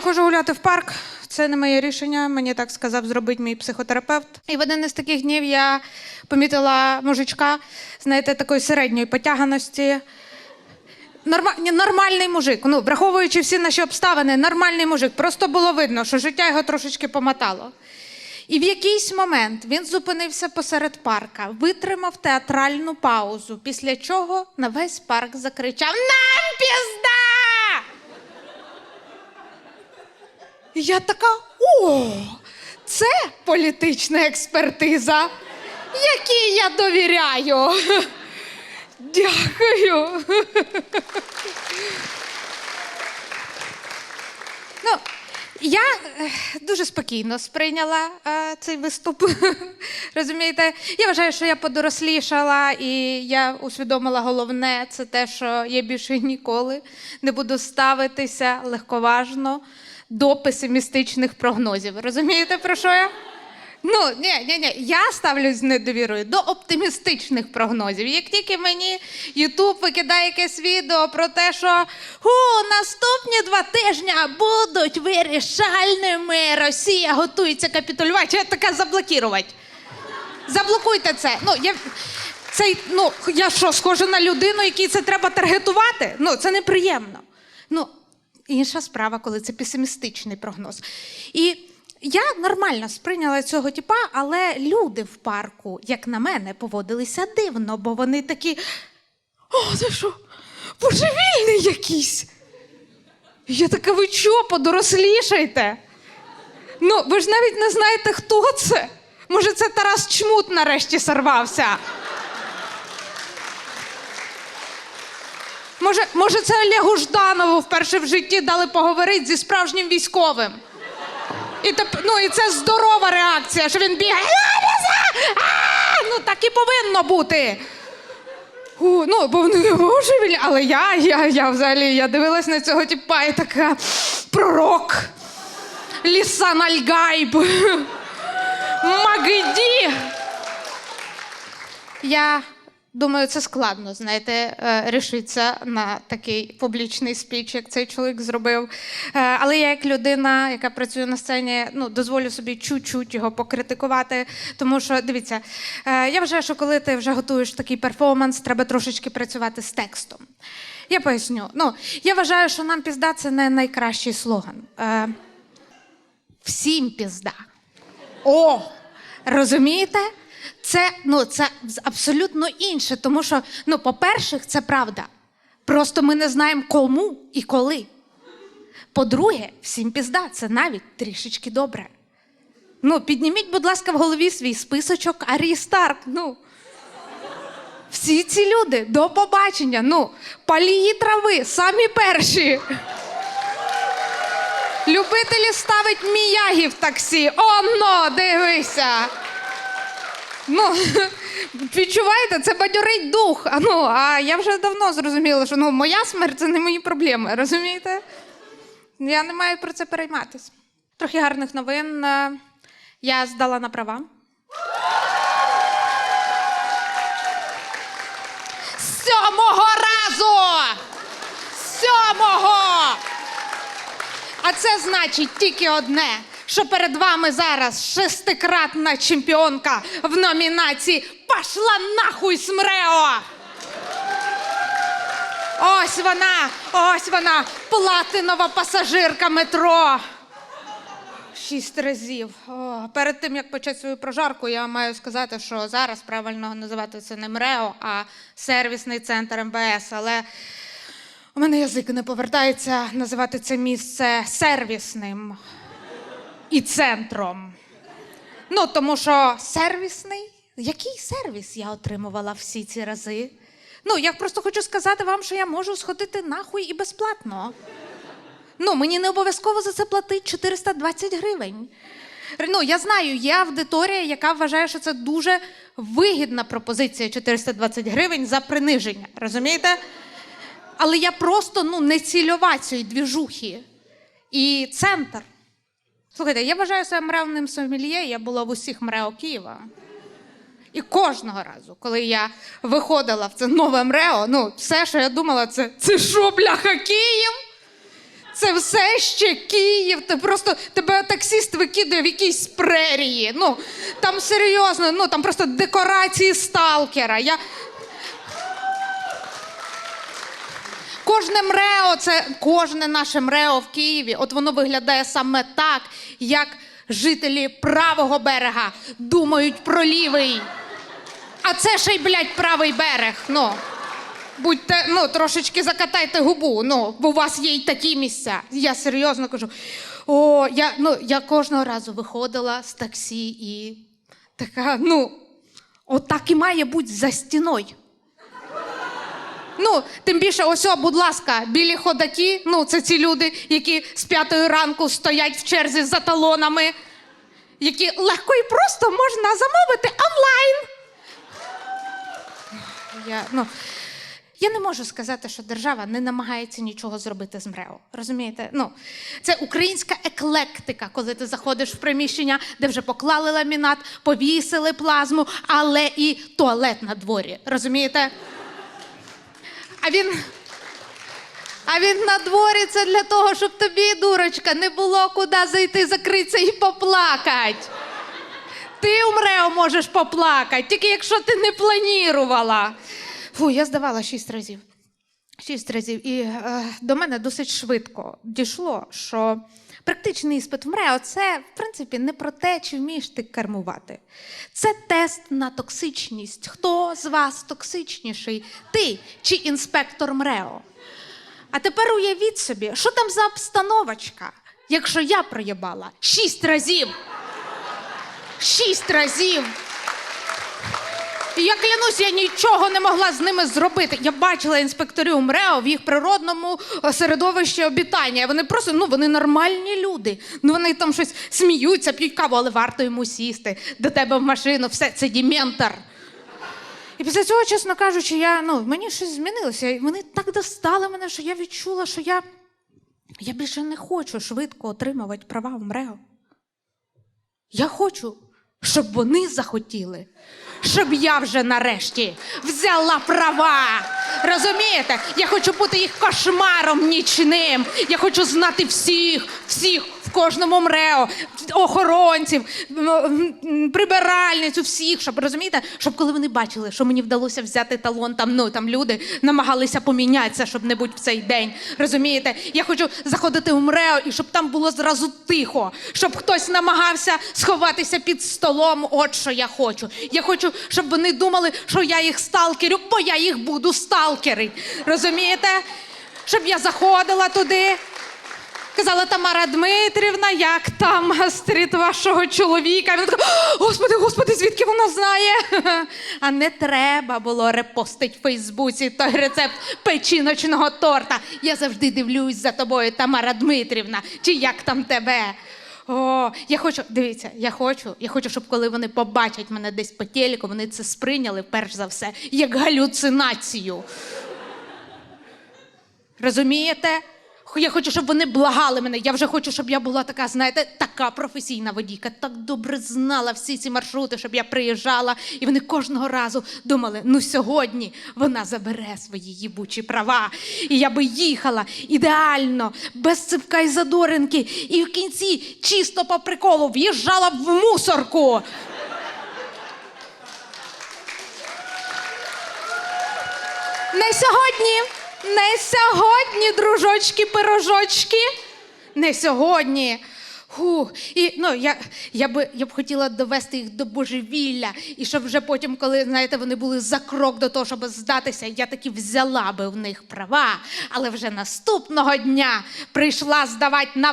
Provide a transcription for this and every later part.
Я ходжу гуляти в парк. Це не моє рішення. Мені так сказав зробити мій психотерапевт. І в один із таких днів я помітила мужичка, знаєте, такої середньої потяганості. Норма... Нормальний мужик. Ну, враховуючи всі наші обставини, нормальний мужик. Просто було видно, що життя його трошечки помотало. І в якийсь момент він зупинився посеред парка, витримав театральну паузу, після чого на весь парк закричав: Нам пізда! І я така: о, це політична експертиза, якій я довіряю. Дякую. Ну, я е, дуже спокійно сприйняла е, цей виступ. Розумієте, я вважаю, що я подорослішала, і я усвідомила головне це те, що я більше ніколи не буду ставитися легковажно до песимістичних прогнозів. Розумієте, про що я? Ну, ні, ні, ні. Я ставлюсь з недовірою до оптимістичних прогнозів. Як тільки мені Ютуб викидає якесь відео про те, що у наступні два тижні будуть вирішальними, Росія готується капітулювати, я така заблокувати. Заблокуйте це. Ну, я, це, ну, я що, схожа на людину, якій це треба таргетувати? Ну, це неприємно. Ну, інша справа, коли це песимістичний прогноз. І я нормально сприйняла цього типа, але люди в парку, як на мене, поводилися дивно, бо вони такі. О, це що? Божевільний якийсь. Я така, ви чого, подорослішайте? Ну, ви ж навіть не знаєте, хто це. Може, це Тарас Чмут нарешті сорвався. Може, може, це Олегу Жданову вперше в житті дали поговорити зі справжнім військовим. І, теп, ну, і це здорова реакція, що він бігає. Ну, так і повинно бути. У, ну, бо вони божевільні, але я, я, я взагалі я дивилась на цього типа і така пророк. Лісан Альгайб. Магді. Я думаю, це складно, знаєте, е, рішитися на такий публічний спіч, як цей чоловік зробив. Е, Але я, як людина, яка працює на сцені, ну, дозволю собі чуть-чуть його покритикувати. Тому що, дивіться, е, я вважаю, що коли ти вже готуєш такий перформанс, треба трошечки працювати з текстом. Я поясню. Ну, я вважаю, що нам пізда це не найкращий слоган. Всім пізда. О! Розумієте? Це, ну, це абсолютно інше, тому що, ну, по-перше, це правда. Просто ми не знаємо кому і коли. По-друге, всім пізда, це навіть трішечки добре. Ну, підніміть, будь ласка, в голові свій списочок Арії Старк. Ну. Всі ці люди до побачення. Ну, палії трави, самі перші. Любителі ставить міягі в таксі. Оно, дивися. Ну, відчуваєте, це бадьорить дух. А, ну, а я вже давно зрозуміла, що ну, моя смерть це не мої проблеми, розумієте? Я не маю про це перейматися. Трохи гарних новин. Я здала на права. Сьомого разу! Сьомого! А це значить тільки одне, що перед вами зараз шестикратна чемпіонка в номінації Пашла нахуй смрео! Ось вона, ось вона, платинова пасажирка метро. Шість разів. О, перед тим як почати свою прожарку, я маю сказати, що зараз правильно називати це не МРЕО, а сервісний центр МВС. Але у мене язик не повертається називати це місце сервісним і центром. Ну, тому що сервісний? Який сервіс я отримувала всі ці рази? Ну, я просто хочу сказати вам, що я можу сходити нахуй і безплатно. Ну, мені не обов'язково за це платити 420 гривень. Ну, я знаю, є аудиторія, яка вважає, що це дуже вигідна пропозиція 420 гривень за приниження. Розумієте? Але я просто ну, не цільова цієї двіжухи. І центр. Слухайте, я вважаю себе мревним сомельє, я була в усіх МРЕО Києва. І кожного разу, коли я виходила в це нове МРЕО, ну, все, що я думала, це це що, бляха, Київ? це все ще Київ. Ти просто тебе таксіст викидує в якійсь прерії. Ну там серйозно, ну там просто декорації сталкера. Я... Кожне МРЕО, це кожне наше МРЕО в Києві, от воно виглядає саме так, як жителі правого берега думають про лівий. А це ще й, блядь, правий берег. Ну. Будьте, ну, трошечки закатайте губу. Ну, бо у вас є й такі місця. Я серйозно кажу. О, я, ну, я кожного разу виходила з таксі і така, ну, отак і має бути за стіною. Ну, тим більше, ось, будь ласка, білі ходаки, ну, це ці люди, які з п'ятої ранку стоять в черзі за талонами, які легко і просто можна замовити онлайн. Я, ну, я не можу сказати, що держава не намагається нічого зробити з МРЕО. Розумієте? Ну, це українська еклектика, коли ти заходиш в приміщення, де вже поклали ламінат, повісили плазму, але і туалет на дворі. Розумієте? А він. А він на дворі це для того, щоб тобі, дурочка, не було куди зайти, закритися і поплакати. Ти умрео можеш поплакати, тільки якщо ти не планірувала. Фу, я здавала шість разів. Шість разів. І е, до мене досить швидко дійшло, що практичний іспит в МРЕО це, в принципі, не про те, чи вмієш ти кермувати. Це тест на токсичність. Хто з вас токсичніший? Ти чи інспектор МРЕО? А тепер уявіть собі, що там за обстановочка, якщо я проїбала шість разів. Шість разів. Я клянусь, я нічого не могла з ними зробити. Я бачила інспекторів МРЕО в їх природному е, середовищі обітання. Вони просто ну вони нормальні люди. Ну вони там щось сміються, п'ють каву, але варто йому сісти до тебе в машину. Все це діментор. І після цього, чесно кажучи, я ну мені щось змінилося. Вони так достали мене, що я відчула, що я, я більше не хочу швидко отримувати права в МРЕО. Я хочу, щоб вони захотіли, щоб я вже нарешті взяла права. Розумієте? Я хочу бути їх кошмаром нічним. Я хочу знати всіх, всіх кожному МРЕО, охоронців, м, прибиральницю, всіх, щоб розумієте, щоб коли вони бачили, що мені вдалося взяти талон, там ну там люди намагалися помінятися, щоб не бути в цей день. Розумієте? Я хочу заходити в МРЕО і щоб там було зразу тихо, щоб хтось намагався сховатися під столом. От що я хочу. Я хочу, щоб вони думали, що я їх сталкерю, бо я їх буду сталкери. Розумієте? Щоб я заходила туди. Казала Тамара Дмитрівна, як там гастрит вашого чоловіка. Він така, господи, господи, звідки вона знає? А не треба було репостить в Фейсбуці той рецепт печіночного торта. Я завжди дивлюсь за тобою, Тамара Дмитрівна, чи як там тебе. О, я хочу, дивіться, я хочу, я хочу, щоб коли вони побачать мене десь по телеку, вони це сприйняли перш за все як галюцинацію. Розумієте? Я хочу, щоб вони благали мене. Я вже хочу, щоб я була така, знаєте, така професійна водійка, так добре знала всі ці маршрути, щоб я приїжджала, і вони кожного разу думали: ну сьогодні вона забере свої їбучі права. І я би їхала ідеально, без цивка і задоринки, і в кінці чисто по приколу в'їжджала в мусорку. Не сьогодні, не сьогодні, дружочки, пирожочки. Не сьогодні. Фу. І ну, я, я, би, я б хотіла довести їх до божевілля, і щоб вже потім, коли знаєте, вони були за крок до того, щоб здатися, я таки взяла би в них права, але вже наступного дня прийшла здавати на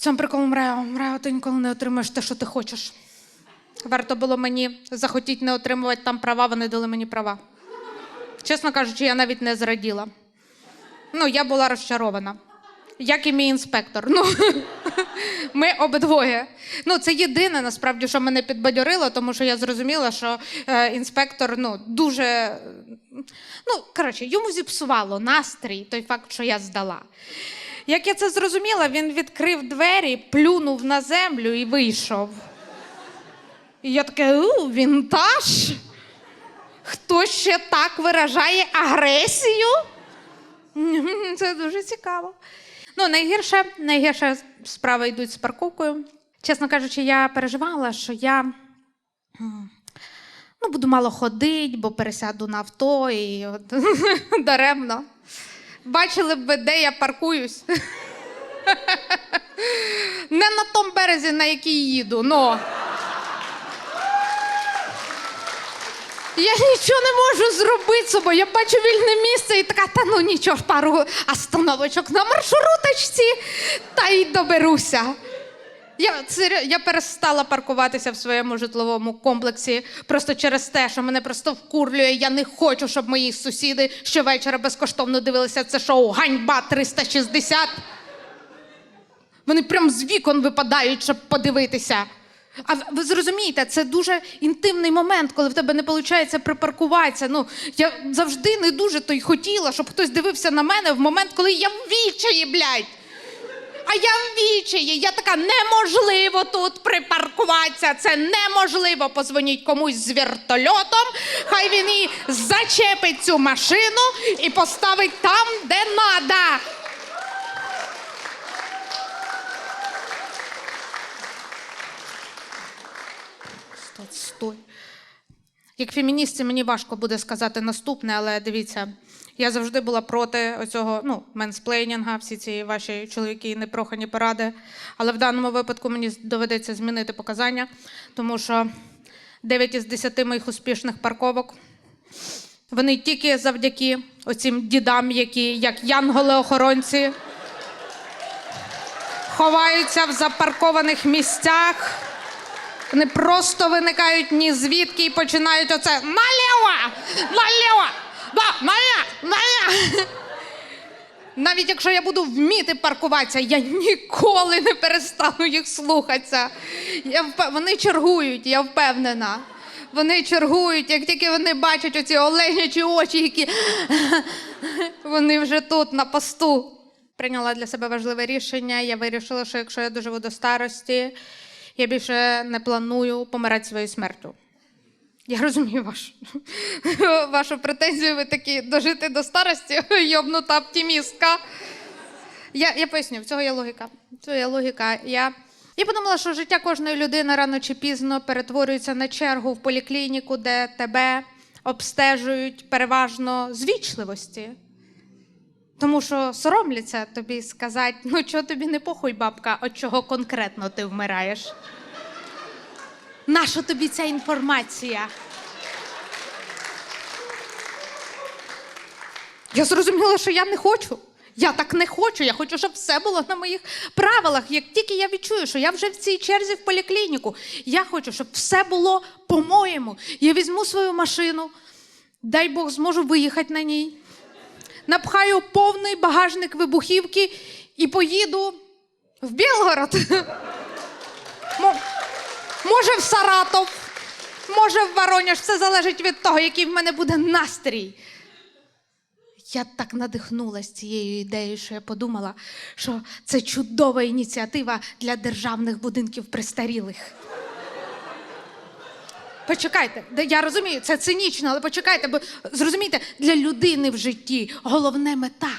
цьому прикол мрео. Мрео, ти ніколи не отримаєш те, що ти хочеш. Варто було мені захотіти не отримувати там права, вони дали мені права. Чесно кажучи, я навіть не зраділа. Ну, я була розчарована. Як і мій інспектор. Ну, ми обидвоє. Ну, це єдине, насправді, що мене підбадьорило, тому що я зрозуміла, що е, інспектор ну, дуже. Ну, коротше, йому зіпсувало настрій той факт, що я здала. Як я це зрозуміла, він відкрив двері, плюнув на землю і вийшов. І я таке, у, вінтаж. Хто ще так виражає агресію? Це дуже цікаво. Ну, найгірше, найгірше справи йдуть з парковкою. Чесно кажучи, я переживала, що я ну, буду мало ходити, бо пересяду на авто і от, даремно. Бачили б ви, де я паркуюсь. Не на тому березі, на який їду. но. Я нічого не можу зробити з собою. Я бачу вільне місце і така, та ну нічого ж, пару остановочок на маршруточці, та й доберуся. Я, я перестала паркуватися в своєму житловому комплексі просто через те, що мене просто вкурлює. Я не хочу, щоб мої сусіди щовечора безкоштовно дивилися це шоу Ганьба 360. Вони прям з вікон випадають, щоб подивитися. А ви зрозумієте, це дуже інтимний момент, коли в тебе не виходить припаркуватися. Ну, я завжди не дуже то й хотіла, щоб хтось дивився на мене в момент, коли я в відчаї, блядь. А я в відчаї. Я така, неможливо тут припаркуватися. Це неможливо. Позвоніть комусь з вертольотом. Хай він і зачепить цю машину і поставить там, де надо. Стой, стой. Як феміністці мені важко буде сказати наступне, але дивіться, я завжди була проти оцього ну, менсплейнінга, всі ці ваші чоловіки непрохані поради. Але в даному випадку мені доведеться змінити показання, тому що 9 із 10 моїх успішних парковок вони тільки завдяки оцім дідам, які як янголи-охоронці ховаються в запаркованих місцях. Вони просто виникають ні звідки і починають оце наліво! Наліво! Да, наліво! Наліво! Навіть якщо я буду вміти паркуватися, я ніколи не перестану їх слухатися. Я впе- Вони чергують, я впевнена. Вони чергують, як тільки вони бачать оці оленячі очі, які вони вже тут на посту. Прийняла для себе важливе рішення. Я вирішила, що якщо я доживу до старості, я більше не планую помирати своєю смертю. Я розумію вашу, вашу претензію. Ви такі дожити до старості, йобнута оптимістка. Я, я поясню, в цього є логіка. Цього є логіка. Я, я подумала, що життя кожної людини рано чи пізно перетворюється на чергу в поліклініку, де тебе обстежують переважно з вічливості. Тому що соромляться тобі сказати, ну чого тобі не похуй, бабка, от чого конкретно ти вмираєш. Наша тобі ця інформація? Я зрозуміла, що я не хочу. Я так не хочу. Я хочу, щоб все було на моїх правилах. Як тільки я відчую, що я вже в цій черзі в поліклініку, я хочу, щоб все було по-моєму. Я візьму свою машину, дай Бог зможу виїхати на ній, напхаю повний багажник вибухівки і поїду в Білгород. Може, в Саратов, може, в Воронеж. Все залежить від того, який в мене буде настрій. Я так надихнулася цією ідеєю, що я подумала, що це чудова ініціатива для державних будинків престарілих. Почекайте, я розумію, це цинічно, але почекайте, бо зрозумійте, для людини в житті головне мета.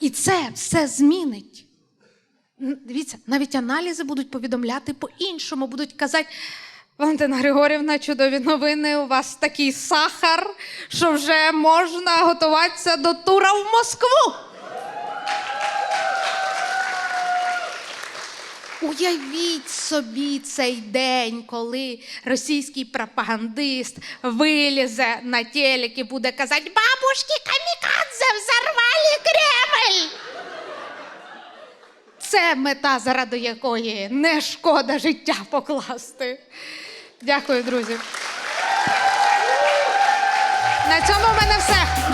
І це все змінить. Дивіться, навіть аналізи будуть повідомляти по-іншому, будуть казати. Валентина Григорівна, чудові новини. У вас такий сахар, що вже можна готуватися до тура в Москву. Уявіть собі цей день, коли російський пропагандист вилізе на телек і буде казати: бабушки камікадзе взорвали Кремль. Це мета, заради якої не шкода життя покласти. Дякую, друзі. На цьому в мене все.